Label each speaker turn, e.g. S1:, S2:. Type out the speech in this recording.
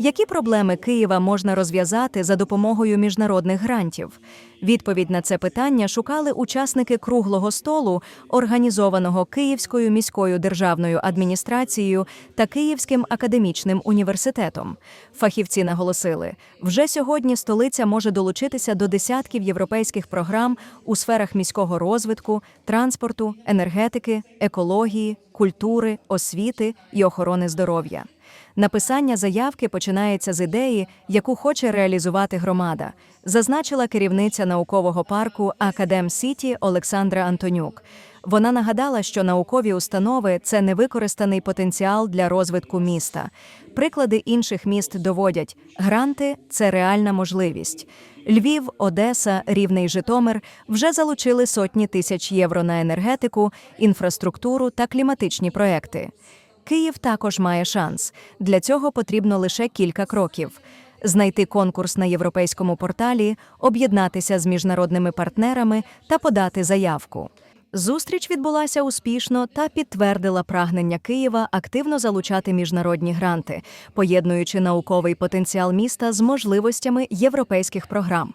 S1: Які проблеми Києва можна розв'язати за допомогою міжнародних грантів? Відповідь на це питання шукали учасники круглого столу, організованого Київською міською державною адміністрацією та Київським академічним університетом. Фахівці наголосили, вже сьогодні столиця може долучитися до десятків європейських програм у сферах міського розвитку, транспорту, енергетики, екології, культури, освіти і охорони здоров'я. Написання заявки починається з ідеї, яку хоче реалізувати громада, зазначила керівниця наукового парку Академ Сіті Олександра Антонюк. Вона нагадала, що наукові установи це невикористаний потенціал для розвитку міста. Приклади інших міст доводять, гранти це реальна можливість. Львів, Одеса, Рівне і Житомир вже залучили сотні тисяч євро на енергетику, інфраструктуру та кліматичні проекти. Київ також має шанс. Для цього потрібно лише кілька кроків: знайти конкурс на європейському порталі, об'єднатися з міжнародними партнерами та подати заявку. Зустріч відбулася успішно та підтвердила прагнення Києва активно залучати міжнародні гранти, поєднуючи науковий потенціал міста з можливостями європейських програм.